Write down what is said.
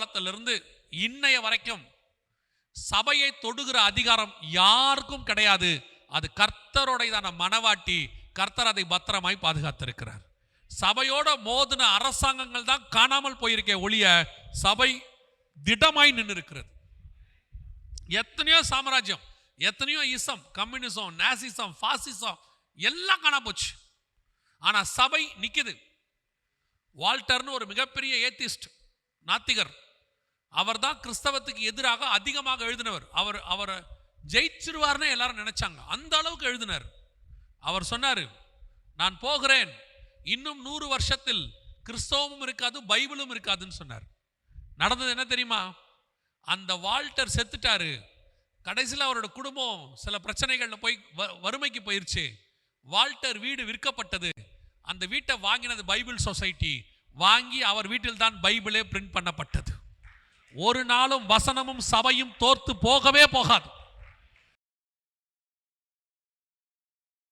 காலத்திலிருந்து இன்னைய வரைக்கும் சபையை தொடுகிற அதிகாரம் யாருக்கும் கிடையாது. அது கர்த்தருடையதான மனவாட்டி. கர்த்தர் அதை பத்திரமாய் பாதுகாத்திருக்கிறார். சபையோட மோதின அரசாங்கங்கள் தான் காணாமல் போயிருக்கே ஒழிய சபை திடமாய் நின்று இருக்கிறது எத்தனையோ சாம்ராஜ்யம் எத்தனையோ இசம் கம்யூனிசம் நேசிசம் ஃபாசிசம் எல்லாம் காணாம போச்சு. ஆனால் சபை நிற்கிது வால்டர்னு ஒரு மிகப்பெரிய ஏத்திஸ்ட் நாத்திகர் அவர் தான் கிறிஸ்தவத்துக்கு எதிராக அதிகமாக எழுதினவர். அவர் அவரை ஜெயிச்சிருவார்னு எல்லாரும் நினைச்சாங்க. அந்த அளவுக்கு எழுதினார். அவர் சொன்னார் நான் போகிறேன். இன்னும் நூறு வருஷத்தில் கிறிஸ்தவமும் இருக்காது பைபிளும் இருக்காதுன்னு சொன்னார். நடந்தது என்ன தெரியுமா? அந்த வால்டர் செத்துட்டாரு. கடைசியில் அவரோட குடும்பம் சில பிரச்சனைகளில் போய் வ- வறுமைக்கு போயிருச்சு. வால்டர் வீடு விற்கப்பட்டது. அந்த வீட்டை வாங்கினது பைபிள் சொசைட்டி. வாங்கி அவர் வீட்டில் தான் பைபிளே பிரிண்ட் பண்ணப்பட்டது. ஒரு நாளும் வசனமும் சபையும் தோர்த்து போகவே போகாது.